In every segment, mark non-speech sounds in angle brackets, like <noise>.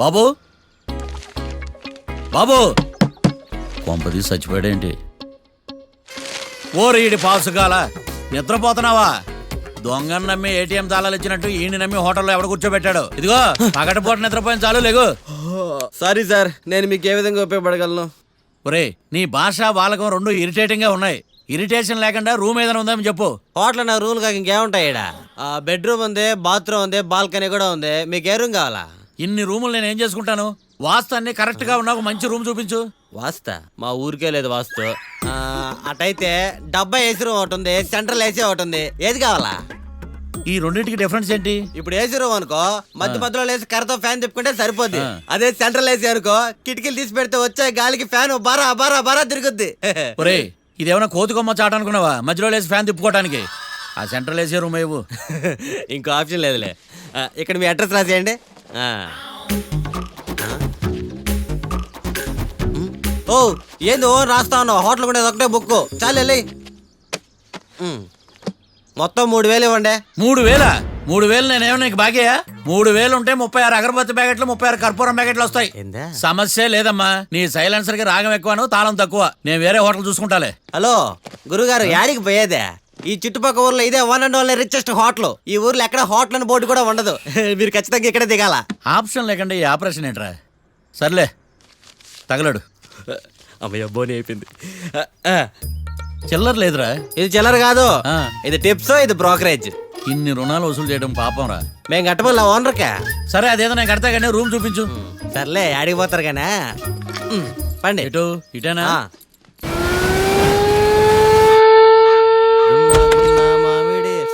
బాబు? బాబు! కొంపది చచ్చిపోయాడేంటి? ఓరీడి పాసుగాల నిద్రపోతున్నావా? దొంగను నమ్మి ఏటీఎం తాళాలు ఇచ్చినట్టు ఈయన నమ్మి హోటల్లో ఎవడ కూర్చోబెట్టాడు? ఇదిగో పగటిపూట నిద్రపోయిన చాలు లేగు. సారీ సార్ నేను మీకు ఏ విధంగా ఉపయోగపడగలను? ఒరే నీ భాష బాలకం రెండు ఇరిటేటింగ్గా ఉన్నాయి. ఇరిటేషన్ లేకుండా రూమ్ ఏదైనా ఉందని చెప్పు. హోటల్ నా రూల్ కాక ఇంకేముంటాయి ఈడ? ఆ బెడ్రూమ్ ఉంది బాత్రూమ్ ఉంది బాల్కనీ కూడా ఉంది. మీకు ఏ రూమ్ కావాలా? ఇన్ని రూములు నేను ఏం చేసుకుంటాను? వాస్తు అన్ని కరెక్ట్గా ఉన్న ఒక మంచి రూమ్ చూపించు. వాస్తా? మా ఊరికే లేదు వాస్తు. ఆ, అటైతే డబ్బా ఏసీ రూమ్ ఒకటి ఉంది సెంట్రల్ ఏసీ ఒకటి ఉంది. ఏది కావాలా? ఈ రెండింటికి డిఫరెన్స్ ఏంటి? ఇప్పుడు ఏసీ రూమ్ అనుకో మధ్య మధ్యలో లేసి కర్రతో ఫ్యాన్ తిప్పుకుంటే సరిపోద్ది. ఆ. అదే సెంట్రల్ ఏసీ అనుకో కిటికీలు తీసి పెడితే వచ్చే గాలికి ఫ్యాన్ బారా బారా బారా తిరుగుద్ది. <laughs> ఒరే ఇదేమైనా కోతి కొమ్మ చాట అనుకున్నావా? మధ్యలో లేసి ఫ్యాన్ తిప్పుకోవడానికి ఆ సెంట్రల్ ఏసీ రూమ్ ఇవ్వు <laughs> ఇంకో ఆప్షన్ లేదులే. ఆ, ఇక్కడ మీ అడ్రస్ రాసేయండి. ఆ. ఓ ఏంది ఓ రాస్తా ఉన్నావు. హోటల్ కూడా ఒకటే బుక్ చాలు వెళ్ళి. ఉమ్. మొత్తం మూడు వేలు ఇవ్వండి. మూడు వేల? మూడు వేలు నేనేమో నీకు బాగేయా మూడు వేలు ఉంటే ముప్పై ఆరు అగరబత్తి ప్యాకెట్లు ముప్పై ఆరు కర్పూరం ప్యాకెట్లు వస్తాయి. ఏందా? సమస్య లేదమ్మా. నీ సైలెన్సర్కి రాగం ఎక్కువను తాళం తక్కువ. నేను వేరే హోటల్ చూసుకుంటాలే. హలో గురుగారు యాడికి పోయేదే? ఈ చుట్టుపక్కల ఊర్లో ఇదే one and only richest hotel ఈ ఊర్లో ఎక్కడ హోటల్ అని బోర్డు కూడా ఉండదు. <laughs> మీరు ఖచ్చితంగా ఇక్కడే దిగాల. ఆప్షన్ లేకుండా ఈ ఆపరేషన్ ఏంట్రా? సర్లే తగలడు. అమ్మయ్య బోని అయిపోయింది. చిల్లర లేదురా. ఇది చిల్లర కాదు. ఆ. ఇది టిప్స్ ఇది బ్రోకరేజ్. ఇన్ని రుణాలు వసూలు చేయడం పాపం రా మేము కట్టబోలే ఓనర్కా. సరే అదేదో నేను కడతా కానీ రూమ్ చూపించు. సర్లే యాడికి పోతారు కానీ. పండి. ఎటు ఇటేనా? ఆ.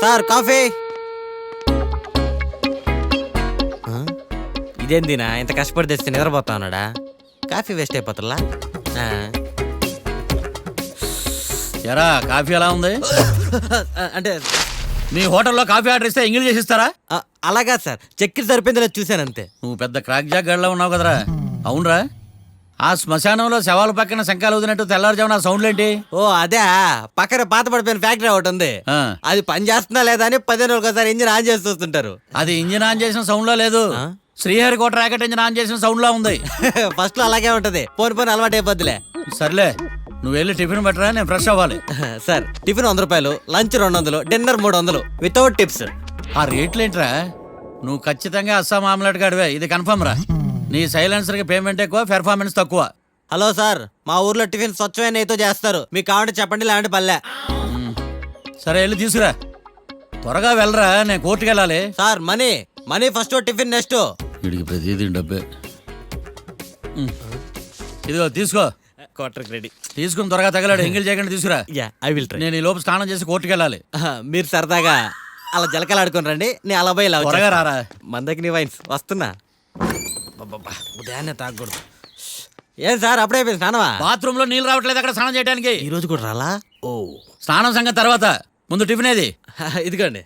Sir coffee? ఇదేందినా ఇంత కష్టపడి తెస్తే నిద్రపోతా ఉన్నాడా కాఫీ వేస్ట్ అయిపోతుందా. ఎరా కాఫీ ఎలా ఉంది? అంటే మీ హోటల్లో కాఫీ ఆర్డర్ ఇస్తే ఎంగిల్ చేసి ఇస్తారా ఆ, అలాగా సార్. చక్కెర సరిపోయింది లేదు చూశాను అంతే. నువ్వు పెద్ద క్రాక్ జాక్ గడిలో ఉన్నావు కదరా. అవునరా. ఆ శ్మశానంలో శవాల పక్కన శంకాలు వదినట్టు తెల్లారుజామున సౌండ్లు ఏంటి? ఓ అదే. పక్కన పాత పడిపోయిన ఫ్యాక్టరీ ఒకటి ఉంది. ఆ, అది పని చేస్తుందా లేదా అని పదిహేను ఒకసారి ఇంజిన్ ఆన్ చేసి చూస్తుంటారు. అది ఇంజిన్ ఆన్ చేసిన సౌండ్లో లేదు? శ్రీహరికోట రాకెట్ ఇంజిన్ ఆన్ చేసిన సౌండ్లో ఉంది. <laughs> ఫస్ట్లో అలాగే ఉంటది. పోని పోని అలవాటు అయిపోద్దిలే. సర్లే నువ్వు వెళ్ళి టిఫిన్ పెట్టరా నేను ఫ్రెష్ అవ్వాలి. <laughs> సార్ టిఫిన్ వంద రూపాయలు లంచ్ రెండు వందలు డిన్నర్ మూడు వందలు వితౌట్ టిప్స్ ఆ రేట్లు ఏంట్రా? నువ్వు ఖచ్చితంగా అస్సాం ఆమ్లెట్ గడివే ఇది కన్ఫర్మ్ రా. నీ సైలెన్సర్కి పేమెంట్ ఎక్కువ పెర్ఫార్మెన్స్ తక్కువ. హలో సార్ మా ఊర్లో టిఫిన్ స్వచ్ఛమైన నెయ్యితో చేస్తారు. మీకు కావాలంటే చెప్పండి లేదంటే పల్లె. సరే వెళ్ళి తీసుకురా. త్వరగా వెళ్ళరా నేను కోర్టుకి వెళ్ళాలి. Sir money money first tiffin next. వీడికి ప్రతిదీ డబ్బే. ఇదిగో తీసుకో. క్వార్టర్ రెడీ తీసుకుని త్వరగా తగలాడు ఎంగిల్ చేయకుండా తీసుకురా. యా ఐ విల్ ట్రై నేను ఈ లోపు స్నానం చేసి కోర్టుకి వెళ్ళాలి. మీరు సరదాగా అలా జలకలు ఆడుకుని రండి నేను అలా పోయి త్వరగా. రారా. మందకి నీ వైన్స్ వస్తున్నా. ఉదయాన్నే తాగకూడదు. ఏం సార్ అప్పుడే అయిపోయింది స్నానమా? బాత్రూమ్లో నీళ్ళు రావట్లేదు అక్కడ స్నానం చేయడానికి ఈ రోజు కూడా రాలా? ఓ. స్నానం సంగతి తర్వాత. ముందు టిఫిన్ ఏది? ఇదిగోండి.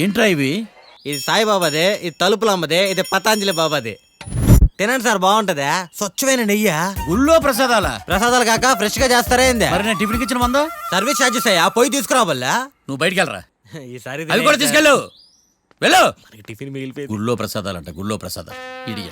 ఏంట్రా ఇవి? ఇది సాయిబాబాదే ఇది తలుపుల అమ్మదే ఇది పతాంజలి బాబాదే. తినండి సార్ బాగుంటదా. స్వచ్ఛమైన నెయ్యా? గుళ్ళో ప్రసాదాలా? ప్రసాదాలు కాక ఫ్రెష్గా చేస్తారా ఏంది? మరి నేను టిఫిన్కి ఇచ్చిన మందా? సర్వీస్ ఛార్జెస్ అయ్యా పోయి తీసుకురావల్లా నువ్వు బయటికి వెళ్ళరా? <laughs> ఈసారి అవి కూడా తీసుకెళ్ళు. వెళ్ళు. టిఫిన్ మిగిలిపోయింది. గుళ్ళో ప్రసాదాలంట గుళ్ళో ప్రసాదాలు. ఇడియ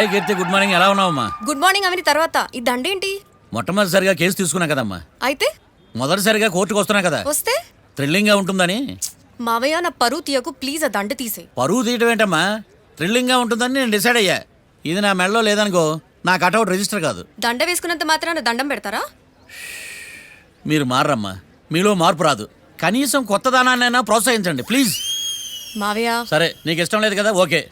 హాయ్ కీర్తి గుడ్ మార్నింగ్. ఎలా ఉన్నావమ్మా? గుడ్ మార్నింగ్ అవని తర్వాత ఈ దండేంటి? మొట్టమొదటిసారిగా కేసు తీసుకున్నా కదమ్మా. అయితే? మొదటిసారిగా కోర్టుకు వస్తున్నా కదా. వస్తే? థ్రిల్లింగ్గా ఉంటుందని. మావయ్య నా పరువు తీయకు ప్లీజ్ ఆ దండ తీసే పరువు తీయటం ఏంటమ్మా? థ్రిల్లింగ్గా ఉంటుందని నేను డిసైడ్ అయ్యా. ఇది నా మెడలో లేదనుకో నా కటౌట్ రిజిస్టర్ కాదు. దండ వేసుకున్నంత మాత్రాన దండం పెడతారా? మీరు మారమ్మా మీలో మార్పు రాదు. కనీసం కొత్త దానాన్నైనా ప్రోత్సహించండి ప్లీజ్. మావయ్య. సరే నీకు ఇష్టం లేదు కదా ఓకే.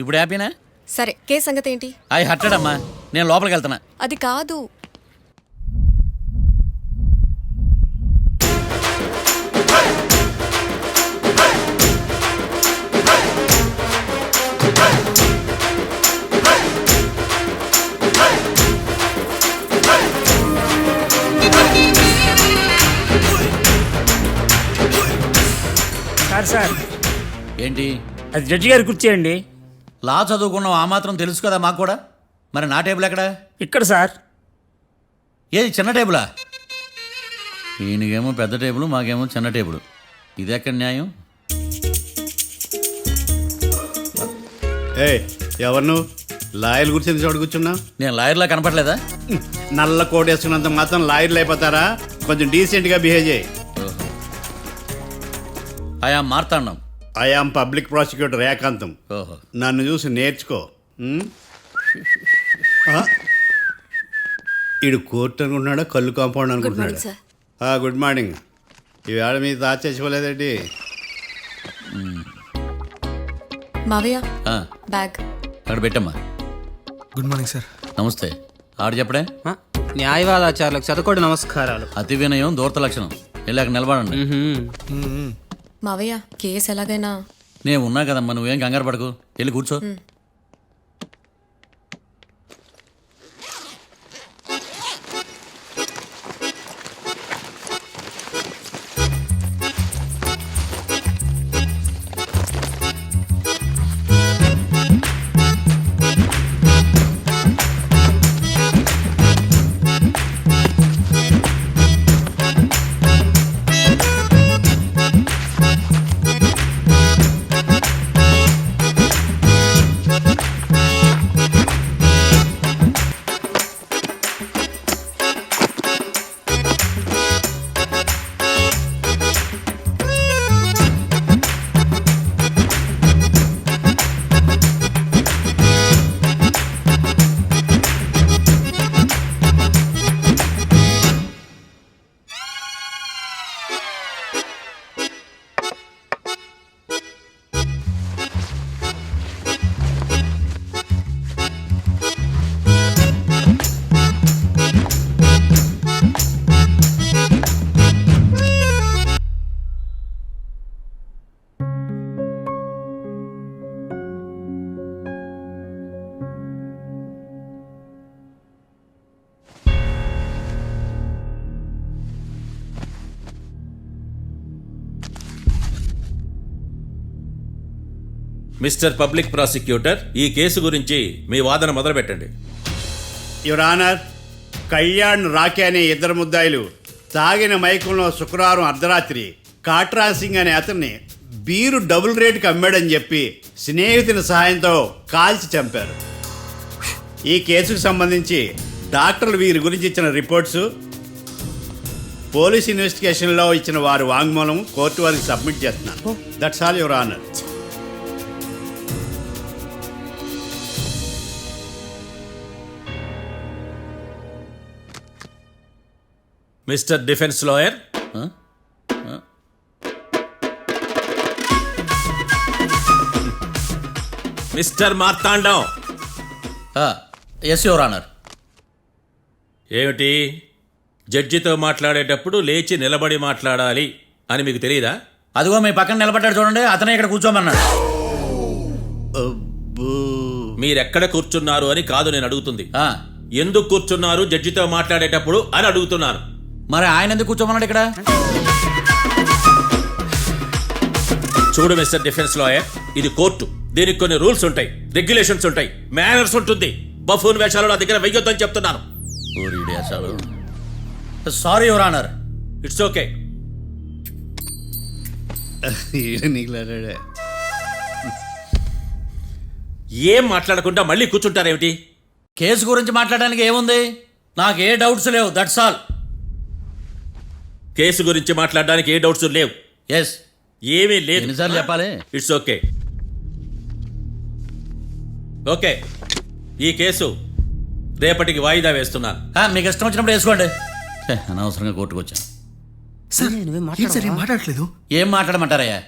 ఇప్పుడు హ్యాపీనా? సరే కే సంగతి ఏంటి అవి హట్టడమ్మా నేను లోపలికి వెళ్తున్నా. అది కాదు. Sir sir. ఏంటి? అది జడ్జి గారి కుర్చీ అండి. లా చదువుకున్నావు ఆ మాత్రం తెలుసు కదా మాకు కూడా. మరి నా టేబుల్ ఎక్కడ? ఇక్కడ సార్. ఏది చిన్న టేబులా? ఈయనకేమో పెద్ద టేబుల్ మాకేమో చిన్న టేబుల్. ఇది ఎక్కడ న్యాయం? ఏ ఎవరు నువ్వు? లాయర్ కూర్చొని చోటు కూర్చున్నా నేను లాయర్లా కనపడలేదా? నల్ల కోట్ వేసుకున్నంత మాత్రం లాయర్లు అయిపోతారా? కొంచెం డీసెంట్గా బిహేవ్ చేయి. ఆయా మార్తాండం. ఐఆమ్ పబ్లిక్ ప్రాసిక్యూటర్ ఏకాంతం ఓహో. నన్ను చూసి నేర్చుకో? ఆ? ఈడు కోర్టు అనుకుంటున్నాడా? కళ్ళు కాంపౌండ్ అనుకుంటున్నాడా? సార్ ఆ, గుడ్ మార్నింగ్ ఈవేళ మీ చచ్చిపోలేదండి మావయ్య ఆ, బ్యాగ్. అక్కడ పెట్టమ్మా. గుడ్ మార్నింగ్ సార్ నమస్తే. ఆడు చెప్పడే? ఆ, న్యాయవాదాచారులకు చదువుకోండి నమస్కారాలు. అతి వినయం దూరత లక్షణం. అక్కడ నిలబడండి. మావయ్య కేసు ఎలాగైనా? నేను ఉన్నా కదమ్మా నువ్వేం కంగారు పడకు. వెళ్ళి కూర్చో. మిస్టర్ పబ్లిక్ ప్రాసిక్యూటర్ ఈ కేసు గురించి మీ వాదన మొదలు పెట్టండి యువర్ ఆనర్ కళ్యాణ్ రాకే అనే ఇద్దరు ముద్దాయిలు తాగిన మైకంలో శుక్రవారం అర్ధరాత్రి కాట్రా సింగ్ అనే అతన్ని బీరు డబుల్ రేటుకి అమ్మాడని చెప్పి స్నేహితుని సహాయంతో కాల్చి చంపారు. ఈ కేసుకు సంబంధించి డాక్టర్లు వీరి గురించి ఇచ్చిన రిపోర్ట్స్ పోలీస్ ఇన్వెస్టిగేషన్లో ఇచ్చిన వారి వాంగ్మూలం కోర్టు వారికి సబ్మిట్ చేస్తున్నాను that's all your honour. Mister defence lawyer? Mister Marthandam. Yes your honour ఏమిటి? జడ్జితో మాట్లాడేటప్పుడు లేచి నిలబడి మాట్లాడాలి అని మీకు తెలియదా అదిగో మీ పక్కన నిలబడ్డాడు చూడండి అతనే ఇక్కడ కూర్చోమన్నాడు. అబ్బో మీరెక్కడ కూర్చున్నారు అని కాదు నేను అడుగుతుంది. ఆ, ఎందుకు కూర్చున్నారు జడ్జితో మాట్లాడేటప్పుడు అని అడుగుతున్నాను. మరి ఆయన ఎందుకు కూర్చోమన్నాడు ఇక్కడ? చూడు మిస్టర్ డిఫెన్స్ లాయర్ ఇది కోర్టు. దీనికి కొన్ని రూల్స్ ఉంటాయి రెగ్యులేషన్స్ ఉంటాయి మేనర్స్ ఉంటుంది. బఫూన్ వేషాలు నా దగ్గర వెయ్యొద్దని చెప్తున్నాను. Sorry your honour it's okay ఏం మాట్లాడకుండా మళ్ళీ కూర్చుంటారేమిటి? కేసు గురించి మాట్లాడడానికి ఏముంది? నాకు ఏ డౌట్స్ లేవు దట్స్ ఆల్ కేసు గురించి మాట్లాడడానికి ఏ డౌట్స్ లేవు. ఎస్ ఏమీ లేదు. ఎన్నిసార్లు చెప్పాలి. ఇట్స్ ఓకే ఓకే ఈ కేసు రేపటికి వాయిదా వేస్తున్నాను ఆ, మీకు ఇష్టం వచ్చినప్పుడు వేసుకోండి. అనవసరంగా కోర్టుకు వచ్చాను. సార్ ఏం సార్ ఏం మాట్లాడట్లేదు? ఏం మాట్లాడమంటారయ్యా?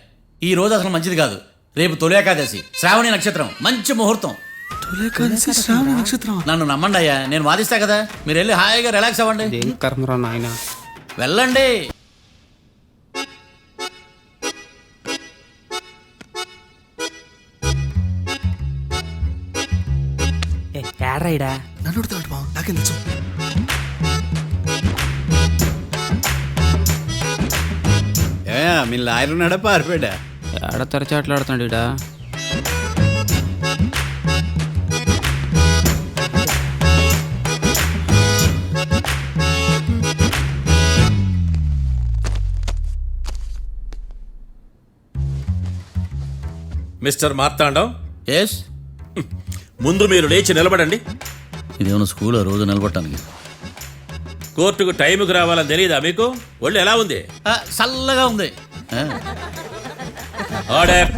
ఈ రోజు అసలు మంచిది కాదు. రేపు తొలి ఏకాదశి శ్రావణి నక్షత్రం మంచి ముహూర్తం. తొలి శ్రావణ నక్షత్రం నన్ను నమ్మండి అయ్యా నేను వాదిస్తా కదా. మీరు వెళ్ళి హాయిగా రిలాక్స్ అవ్వండి. ఏం కర్మరా నాయన? వెళ్ళండి. ఏడ్రైడా నన్ను అడుగుతాడు బావ నాకేం తెలుసు? ఏ మీ లాయర్ ఉన్నాడా పారిపోయాడా? ఆడ తెరచాట్లాడుతున్నాడు ఇడా. మిస్టర్ మార్తాండం? ఎస్ ముందు మీరు లేచి నిలబడండి. ఇదేమన్నా స్కూల్ రోజు నిలబడటానికి? కోర్టుకు టైంకి రావాలని తెలియదా మీకు? ఒళ్ళు ఎలా ఉంది? ఆ, చల్లగా ఉంది. ఆ, ఆర్డర్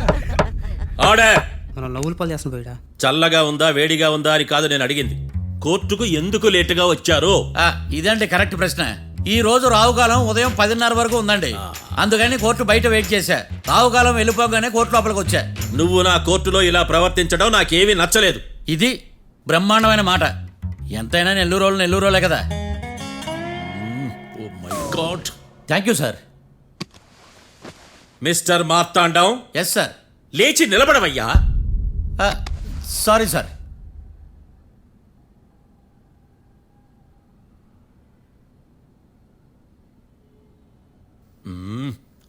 ఆర్డర్ మనం లవ్వులు పాలు చేస్తున్నాం పోయిడా చల్లగా ఉందా వేడిగా ఉందా అని కాదు నేను అడిగింది. కోర్టుకు ఎందుకు లేటుగా వచ్చారు? ఆ, ఇదండి కరెక్ట్ ప్రశ్న. ఈ రోజు రావుకాలం ఉదయం పదిన్నర వరకు ఉందండి. అందుకని కోర్టు బయట వెయిట్ చేశా. రావుకాలం వెళ్ళిపోగానే కోర్టు లోపలికి వచ్చా. నువ్వు నా కోర్టులో ఇలా ప్రవర్తించడం నాకేమీ నచ్చలేదు. ఇది బ్రహ్మాండమైన మాట. ఎంతైనా నెల్లూరు రోజులు నెల్లూరు రోజులే కదా thank you sir mister Marthandam. Yes sir లేచి నిలబడవయ్యా. సారీ సార్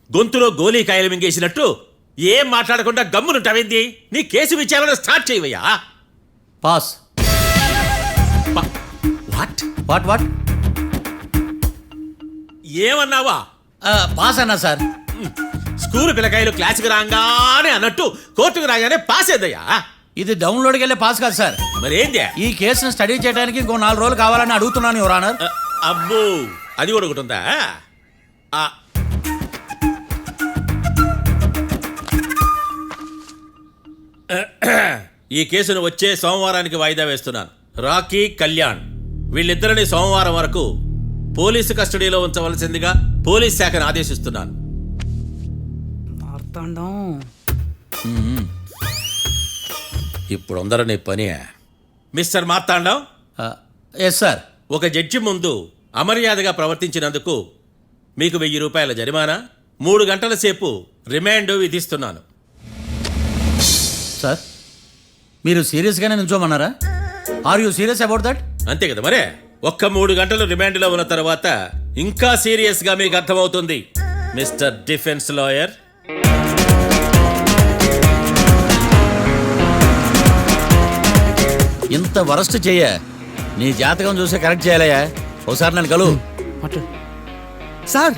గొంతులో గోలీ కాయలు మింగేసినట్టు ఏం మాట్లాడకుండా గమ్మునుంటావేంది? నీ కేసు విచారణ స్టార్ట్ చేయవయ్యా. Pass. What? What what? ఏమన్నావా? Pass అన్నా సార్. స్కూల్ పిల్లకాయలు క్లాసుకి రాగానే అన్నట్టు కోర్టుకు రాగానే పాస్ అయిందయ్యా ఇది డౌన్లోడ్కి వెళ్ళే పాస్ కాదు సార్. మరేంది? ఈ కేసును స్టడీ చేయడానికి ఇంకో నాలుగు రోజులు కావాలని అడుగుతున్నాను యువర్ ఆనర్. అబ్బో అది కూడా ఒకటి ఉందా? ఈ కేసును వచ్చే సోమవారానికి వాయిదా వేస్తున్నాను. రాకీ కళ్యాణ్. వీళ్ళిద్దరిని సోమవారం వరకు పోలీసు కస్టడీలో ఉంచవలసిందిగా పోలీస్ శాఖను ఆదేశిస్తున్నాను. ఇప్పుడు అందరూ పని. మిస్టర్ మార్తాండం? ఎస్ సార్ ఒక జడ్జి ముందు అమర్యాదగా ప్రవర్తించినందుకు మీకు వెయ్యి రూపాయల జరిమానా. మూడు గంటల సేపు రిమాండ్ విధిస్తున్నాను. సార్ మీరు సీరియస్గానే నిల్చోమన్నారా? Are you serious about that అంతే కదా మరే ఒక్క మూడు గంటలు రిమాండ్లో ఉన్న తర్వాత ఇంకా సీరియస్గా మీకు అర్థమవుతుంది. Mister defence lawyer. ఇంత వరస్ట్ చెయ్య నీ జాతకం చూసి కరెక్ట్ చేయాలయ్యా. ఒకసారి నన్ను కలు. సార్!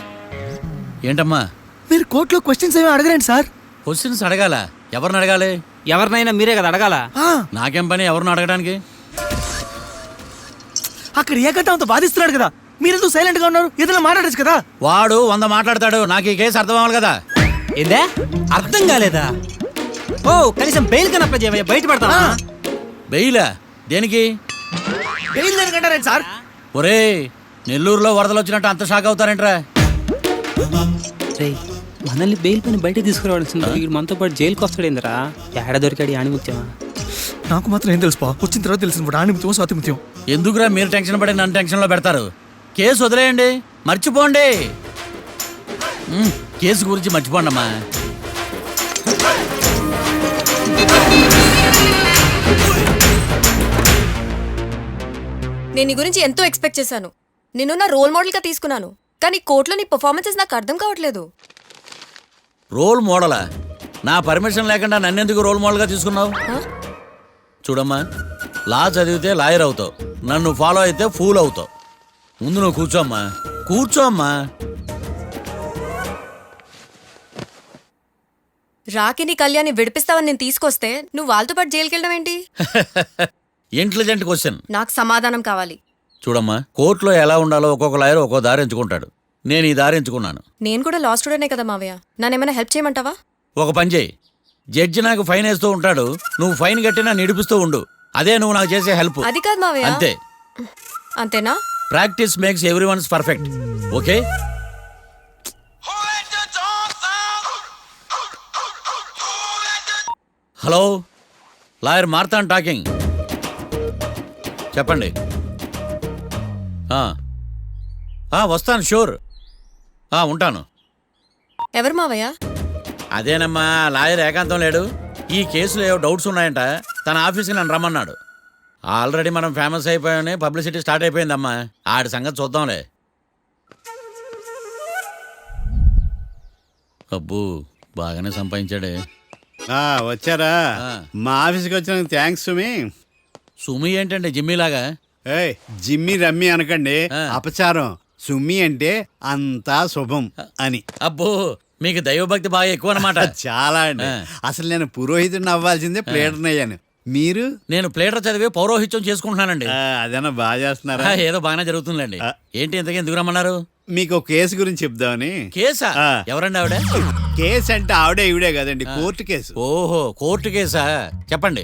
ఏంటమ్మా? మీరు కోర్టులో క్వశ్చన్స్ ఏమి అడగరండి సార్. క్వశ్చన్స్ అడగాల? ఎవరిని అడగాలి? ఎవరినైనా మీరే కదా అడగాల? నాకేం పని ఎవరిని అడగడానికి? అక్కడ ఏకంటే అంత బాధిస్తున్నాడు కదా. మీరెందుకు సైలెంట్గా ఉన్నారు? ఏదైనా మాట్లాడచ్చు కదా. వాడు వంద మాట్లాడతాడు. నాకు ఈ కేసు అర్థం అవ్వాలి కదా. ఏందే? అర్థం కాలేదా? ఓ కనీసం బెయిల్ కన్నా అప్లై చేయవయ్యా బయట పడతావా? బెయిలా? దేనికి? Bail sir? ఒరే నెల్లూరులో వరదలు వచ్చినట్టు అంత షాక్ అవుతారేంట్రా? రేయ్ మనల్ని బెయిల్ పని బయట తీసుకురావాల్సింది వీడు మనతో పాటు జైలుకి వస్తాడేందిరా? ఏడ దొరికాడు ఆణిముత్యమా నాకు మాత్రం ఏం తెలుసు వచ్చిన తర్వాత తెలిసిన ఆణిముత్యం స్వాతిముత్యం. ఎందుకురా మీరు టెన్షన్ పడి నన్ను టెన్షన్లో పెడతారు? కేసు వదిలేయండి. మర్చిపోండి. కేసు గురించి మర్చిపోండి అమ్మా నేను నీ గురించి ఎంతో ఎక్స్పెక్ట్ చేశాను. నిన్ను నా రోల్ మోడల్గా తీసుకున్నాను. కానీ కోర్టులో నీ పర్ఫార్మెన్సెస్ నాకు అర్థం కావట్లేదు. రోల్ మోడలా? నా పర్మిషన్ లేకుండా నన్నెందుకు రోల్ మోడల్గా తీసుకున్నావు? చూడమ్మా లా చదివితే లాయర్ అవుతావు. నన్ను ఫాలో అయితే ఫూల్ అవుతావు. ముందు నువ్వు కూర్చోమ్మా. కూర్చోమ్మా. రాకిని కళ్యాణి విడిపిస్తావని నేను తీసుకొస్తే నువ్వు వాళ్ళతో పాటు జైలుకి వెళ్ళడం ఏంటి? <laughs> ఇంటెలిజెంట్ క్వశ్చన్ నాకు సమాధానం కావాలి. చూడమ్మా కోర్టులో ఎలా ఉండాలో ఒక్కొక్క లాయర్ ఒక్కో దారి ఎంచుకుంటాడు. నేను ఈ దారి ఎంచుకున్నాను. నేను కూడా లా స్టూడెంటే కదా మావయ్య? నన్నేమైనా హెల్ప్ చేయమంటావా? ఒక పని చేయి. జడ్జి నాకు ఫైన్ వేస్తూ ఉంటాడు. నువ్వు ఫైన్ కట్టినా నిడిపిస్తూ ఉండు. అదే నువ్వు నాకు చేసే హెల్ప్ అది కాదు మావయ్య. అంతే. అంతేనా? Practice makes every ones perfect okay? Hello? Lawyer Marthan talking. చెప్పండి. వస్తాను షూర్. ఆ, ఉంటాను. ఎవరు మావయ్య? అదేనమ్మా లాయర్ ఏకాంతం లేడు. ఈ కేసులో ఏవో డౌట్స్ ఉన్నాయంట. తన ఆఫీస్కి నన్ను రమ్మన్నాడు. ఆల్రెడీ మనం ఫేమస్ అయిపోయామని పబ్లిసిటీ స్టార్ట్ అయిపోయిందమ్మా. ఆడి సంగతి చూద్దాంలే. అబ్బో బాగానే సంపాదించాడే. ఆ, వచ్చారా? ఆ. మా ఆఫీస్కి వచ్చినందుకు థ్యాంక్స్ సుమి. సుమి ఏంటండి జిమ్మీలాగా? ఏయ్ జిమ్మి రమ్మి అనకండి. ఆ. అపచారం. సుమ్మి అంటే అంతా శుభం అని. అబ్బో మీకు దైవభక్తి బాగా ఎక్కువ అనమాట <laughs> చాలా అండి. అసలు నేను పురోహితుడిని అవ్వాల్సిందే ప్లేటర్ని అయ్యాను మీరు? నేను ప్లేటర్ చదివి పౌరోహిత్యం చేసుకుంటున్నానండి. అదేనా బాగా చేస్తున్నారా? ఏదో బాగానే జరుగుతుందండి. ఏంటి ఇంతకీ ఎందుకు రమ్మన్నారు? మీకు ఒక కేసు గురించి చెప్దామని. కేసా. ఎవరండి ఆవిడ? కేసు అంటే ఆవిడే ఈవిడే కదండి కోర్టు కేసు. ఓహో కోర్టు కేసా? చెప్పండి.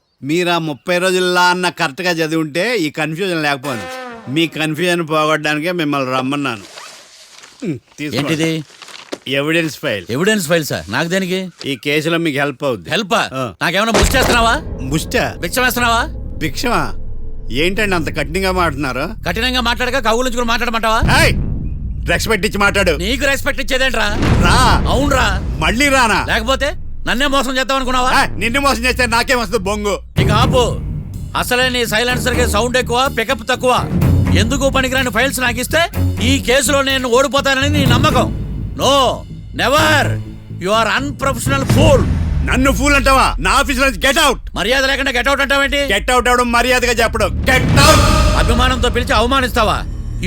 మీరు ఆ ముప్పై రోజుల్లో అన్న కరెక్ట్గా చదివి ఉంటే ఈ కన్ఫ్యూజన్ లేకపోను. మీ కన్ఫ్యూజన్ పోగొట్టడానికే మిమ్మల్ని రమ్మన్నాను. తీసుకోండి. ఏంటిది? Evidence file evidence file sir నాకు దేనికి? ఈ కేసులో మీకు హెల్ప్ అవుద్ది. హెల్ప్. నాకేమైనా బుక్ చేస్తున్నావా ముష్ట బిచ్చం వేస్తున్నావా? భిక్షమా? ఏంటండి అంత కఠినంగా మాట్లాడుతున్నారు? కఠినంగా మాట్లాడక కవులుంచుకుని మాట్లాడమంటావా? ఏయ్! డ్రగ్స్ పెట్టించి మాట్లాడు. నీకు రెస్పెక్ట్ ఇచ్చేదేంట్రా? రా. అవునరా. మళ్ళీ రానా? లేకపోతే నన్నే మోసం చేద్దాం అనుకున్నావా నిన్ను మోసం చేస్తే నాకేం వస్తుంది బొంగు. ఇక ఆపు. అసలే నీ సైలెన్సర్కి సౌండ్ ఎక్కువ పికప్ తక్కువ. ఎందుకు పనికిరాని ఫైల్స్ నాకు ఇస్తే ఈ కేసులో నేను ఓడిపోతానని నీ నమ్మకం. No never you are unprofessional fool నన్ను ఫూల్ అంటావా? నా ఆఫీస్ నుంచి గెట్ అవుట్ మర్యాద లేకుండా గెట్అవుట్ అంటావేంటి గెట్ అవుట్ అవడం మర్యాదగా చెప్పడం. గెట్ అవుట్ అభిమానంతో పిలిచి అవమానిస్తావా?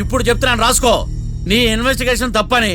ఇప్పుడు చెప్తున్నాను రాసుకో. నీ ఇన్వెస్టిగేషన్ తప్పని.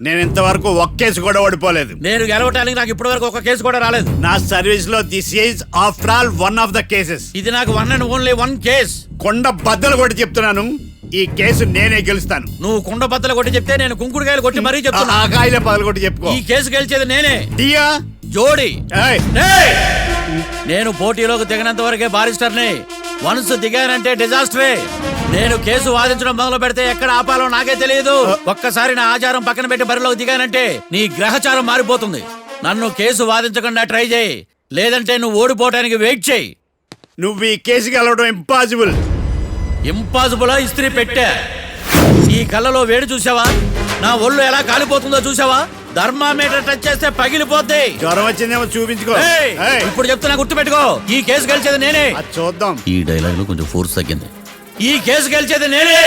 నేను ఇంతవరకు ఒక్క కేసు కూడా ఓడిపోలేదు. నేను గెలవటానికి నాకు ఇప్పటివరకు ఒక కేసు కూడా రాలేదు. నా సర్వీస్లో this is after all one of the cases. ఇది నాకు one and only one case. కొండ బద్దలు కూడా చెప్తున్నాను. ఈ కేసు నేనే గెలుస్తాను. నువ్వు కుండ బద్దలు కొట్టి చెప్తే నేను కుంకుడుకాయలు కొట్టి మరీ చెప్తున్నా. ఆ కాయల పదలు కూడా చెప్పుకో. ఈ కేసు గెలిచేది నేనే. దియా జోడి. ఏయ్! ఏయ్! నేను పోటీలోకి దిగినంత వరకే బారిస్టర్ని. వన్స్ దిగానంటే డిజాస్టరే. నేను కేసు వాదించడం మొదలు పెడితే ఎక్కడ ఆపాలో నాకే తెలియదు. ఒక్కసారి నా ఆచారం పక్కన పెట్టి బరిలోకి దిగానంటే నీ గ్రహచారం మారిపోతుంది. నన్ను కేసు వాదించకుండా ట్రై చేయి. లేదంటే నువ్వు ఓడిపోవటానికి వెయిట్ చేయి. నువ్వు ఈ కేసు గెలవడం ఇంపాసిబుల్. ఇంపాసిబుల్ ఇస్త్రీ పెట్టా. ఈ కళ్ళలో వేడి చూసావా నా ఒళ్ళు ఎలా కాలిపోతుందో చూసావా థర్మామీటర్ టచ్ చేస్తే పగిలిపోద్ది. జ్వరం వచ్చిందేమో చూపించుకో. ఇప్పుడు చెప్తున్నా గుర్తుపెట్టుకో. ఈ కేసు గెలిచేది నేనే. చూద్దాం. ఈ డైలాగ్లో కొంచెం ఫోర్స్ తగ్గింది. ఈ కేసు గెలిచేది నేనే.